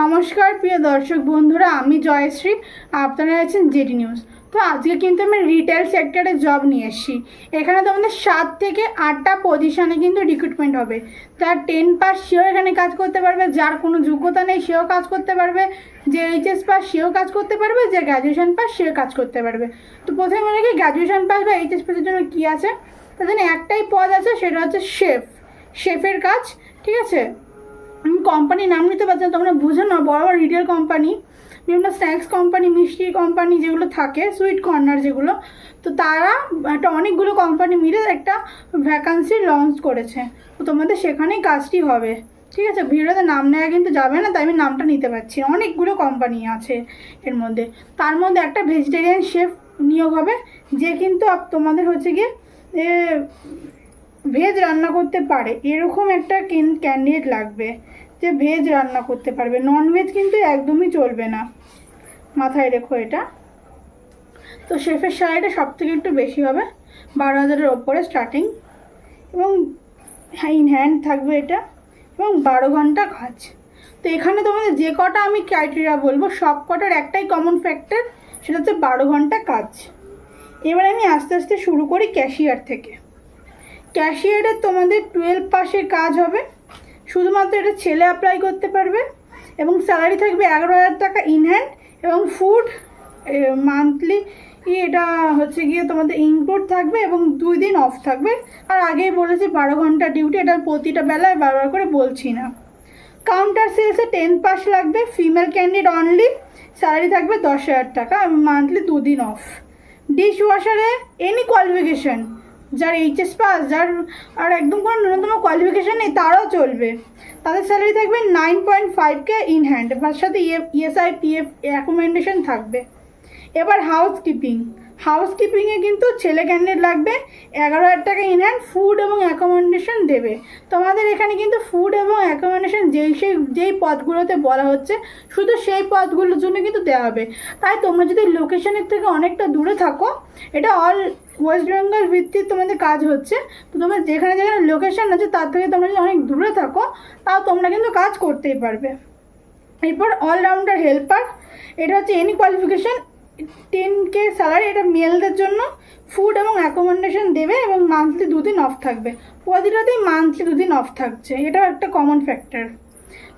নমস্কার, প্রিয় দর্শক বন্ধুরা, আমি জয়শ্রী, আপনারা আছেন জেডি নিউজ। তো আজকে কিন্তু আমি রিটেল সেক্টরে জব নিয়ে এসেছি। এখানে তো আমাদের সাত থেকে আটটা পজিশনে কিন্তু রিক্রুটমেন্ট হবে। যার টেন পাস সেও এখানে কাজ করতে পারবে, যার কোনো যোগ্যতা নেই সেও কাজ করতে পারবে, যে এইচএস পাস সেও কাজ করতে পারবে, যে গ্র্যাজুয়েশন পাস সেও কাজ করতে পারবে। তো প্রথমে মনে কি গ্র্যাজুয়েশন পাস বা এইচএস পাসের জন্য কী আছে? তার জন্য একটাই পদ আছে, সেটা হচ্ছে শেফ শেফের কাজ, ঠিক আছে? কোম্পানির নাম নিতে পারছি না, তোমরা বুঝে না বড় বড় রিটেল কোম্পানি বিভিন্ন স্ন্যাক্স কোম্পানি মিষ্টি কোম্পানি যেগুলো থাকে সুইট কর্নার যেগুলো, তো তারা একটা অনেকগুলো কোম্পানি মিলে একটা ভ্যাকান্সি লঞ্চ করেছে। তো তোমাদের সেখানেই কাজটি হবে। ঠিক আছে, ভিডিওতে নাম নেওয়া কিন্তু যাবে না, তাই আমি নামটা নিতে পারছি অনেকগুলো কোম্পানি আছে এর মধ্যে। তার মধ্যে একটা ভেজিটেরিয়ান শেফ নিয়োগ হবে, যে কিন্তু তোমাদের হচ্ছে গিয়ে ভেজ রান্না করতে পারে। এরকম একটা ক্যান্ডিডেট লাগবে যে ভেজ রান্না করতে পারবে। নন ভেজ কিন্তু একদমই চলবে না। মাথায় রেখো এটা। তো শেফের স্যালারিটা সব থেকে একটু বেশি হবে। বারো হাজারের ওপরে স্টার্টিং এবং ইন হ্যান্ড থাকবে এটা। এবং বারো ঘণ্টা কাজ। তো এখানে তোমাদের যে কটা আমি ক্রাইটেরিয়া বলব, সব কটার একটাই কমন ফ্যাক্টর সেটা হচ্ছে বারো ঘণ্টা কাজ। এবার আমি আস্তে আস্তে শুরু করি ক্যাশিয়ার থেকে। ক্যাশিয়ারের তোমাদের টুয়েলভ পাশে কাজ হবে। শুধুমাত্র এটা ছেলে অ্যাপ্লাই করতে পারবে এবং স্যালারি থাকবে এগারো হাজার টাকা ইনহ্যান্ড এবং ফুড মান্থলি এটা হচ্ছে গিয়ে তোমাদের ইনক্লুড থাকবে এবং দুই দিন অফ থাকবে। আর আগেই বলেছি বারো ঘণ্টা ডিউটি এটা প্রতিটা বেলায় বারবার করে বলছি না। কাউন্টার সেলসে টেন পাস লাগবে ফিমেল ক্যান্ডিডেট অনলি স্যালারি থাকবে দশ হাজার টাকা মান্থলি দুদিন অফ ডিশ ওয়াশারে এনি কোয়ালিফিকেশন যার এইচএস পাস যার আর একদম কোনো ন্যূনতম কোয়ালিফিকেশান নেই, তারাও চলবে। তাদের স্যালারি থাকবে nine point five K in hand তার সাথে ইএসআই পিএফ অ্যাকোমেন্ডেশন থাকবে। এবার হাউস কিপিং হাউস কিপিংয়ে কিন্তু ছেলে ক্যান্ডিডেট লাগবে, এগারো হাজার টাকা ইন হ্যান্ড ফুড এবং অ্যাকোমোডেশন দেবে। তোমাদের এখানে কিন্তু ফুড এবং অ্যাকোমোডেশন যেই সেই যেই পদগুলোতে বলা হচ্ছে, শুধু সেই পদগুলোর জন্য কিন্তু দেওয়া হবে। তাই তোমরা যদি লোকেশনের থেকে অনেকটা দূরে থাকো, এটা অল ওয়েস্ট বেঙ্গল ভিত্তিক তোমাদের কাজ হচ্ছে। তো তোমরা যেখানে যেখানে লোকেশন আছে, তার থেকে তোমরা যদি অনেক দূরে থাকো, তাও তোমরা কিন্তু কাজ করতেই পারবে। এরপর অলরাউন্ডার হেল্পার এটা হচ্ছে any qualification ten K salary এটা মেলদের জন্য ফুড এবং অ্যাকোমোডেশন দেবে এবং মান্থলি দুদিন অফ থাকবে। প্রতিটাতেই মান্থলি দুদিন অফ থাকছে, এটাও একটা কমন ফ্যাক্টর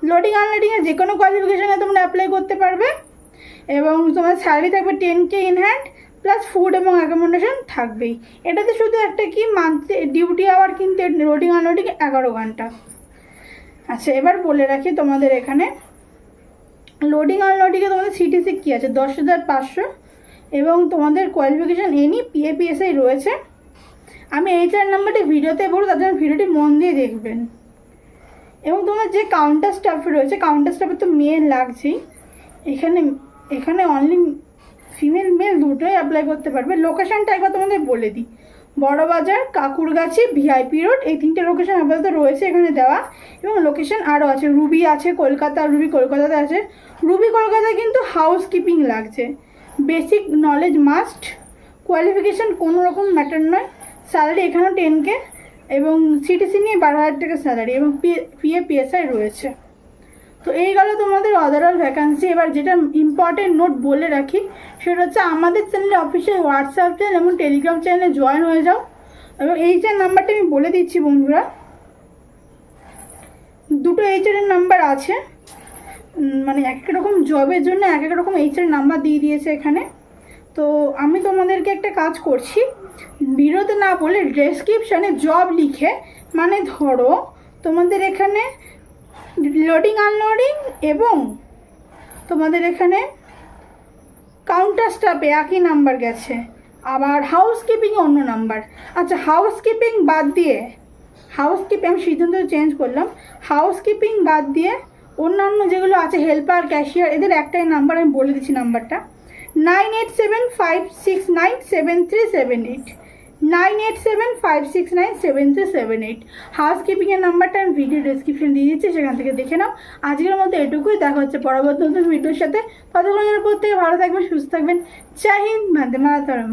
লোডিং আনলোডিংয়ে যে কোনো কোয়ালিফিকেশানে তোমরা অ্যাপ্লাই করতে পারবে, এবং তোমার স্যালারি থাকবে ten K in hand plus food এবং অ্যাকোমোডেশন থাকবেই। এটাতে শুধু একটা কি মান্থলি ডিউটি আওয়ার কিন্তু লোডিং আনলোডিং এগারো ঘণ্টা। আচ্ছা এবার বলে রাখি তোমাদের এখানে। লোডিং আনলোডিংয়ে তোমাদের সিটিসি কী আছে? দশ হাজার পাঁচশো। এবং তোমাদের কোয়ালিফিকেশান এনি পিএপিএসআই রয়েছে। আমি এইচআর নাম্বারটি ভিডিওতে বলব, তার জন্য ভিডিওটি মন দিয়ে দেখবেন। এবং তোমার যে কাউন্টার স্টাফ রয়েছে কাউন্টার স্টাফে তো মেল লাগছেই। এখানে এখানে অনলি ফিমেল মেল দুটোই অ্যাপ্লাই করতে পারবে। লোকেশানটা একবার তোমাদের বলে দিই। বড়বাজার, কাকুরগাছি ভিআইপি রোড এই তিনটে লোকেশান আপাতত রয়েছে এখানে দেওয়া। এবং লোকেশন আরও আছে। রুবি আছে, কলকাতা রুবি কলকাতাতে আছে। রুবি কলকাতায় কিন্তু হাউস কিপিং লাগছে। বেসিক নলেজ মাস্ট কোয়ালিফিকেশান কোনো রকম ম্যাটার নয়। স্যালারি এখানেও টেন কে এবং সিটিসি নিয়ে বারো হাজার টাকা স্যালারি এবং পিএ পিএসআই রয়েছে। তো এই গেল তোমাদের ওভারঅল ভ্যাকান্সি এবার যেটা ইম্পর্টেন্ট নোট বলে রাখি, সেটা হচ্ছে আমাদের চ্যানেলে অফিসিয়াল হোয়াটসঅ্যাপ চ্যানেল এবং টেলিগ্রাম চ্যানেলে জয়েন হয়ে যাও। এবং এই যে নাম্বারটা আমি বলে দিচ্ছি বন্ধুরা, দুটো এইচআর এর নাম্বার আছে। মানে এক এক রকম জবের জন্য এক এক রকম এইচআর নাম্বার দিয়ে দিয়েছে এখানে। তো আমি তোমাদেরকে একটা কাজ করছি, বিরোধ না বলে ডেসক্রিপশানে জব লিখে মানে ধরো তোমাদের এখানে লোডিং আনলোডিং এবং তোমাদের এখানে কাউন্টার স্টাফে একই নাম্বার গেছে। আবার হাউস কিপিং অন্য নাম্বার আচ্ছা হাউস কিপিং বাদ দিয়ে হাউস কিপিং আমি সিদ্ধান্ত চেঞ্জ করলাম। হাউস কিপিং বাদ দিয়ে অন্যান্য যেগুলো আছে হেল্পার ক্যাশিয়ার এদের একটাই নাম্বার আমি বলে দিচ্ছি নাম্বারটা nine eight seven five six nine seven three seven eight nine eight seven five six nine seven three seven eight. House কিপিংয়ের নাম্বারটা আমি ভিডিও ডিসক্রিপশন দিয়ে দিচ্ছি, সেখান থেকে দেখে নাও। আজকের মতো এটুকুই, দেখা হচ্ছে পরবর্তী নতুন ভিডিওর সাথে। ততক্ষণ প্রত্যেকে ভালো থাকবেন, সুস্থ থাকবেন। চাহিন বন্দে মাতরম।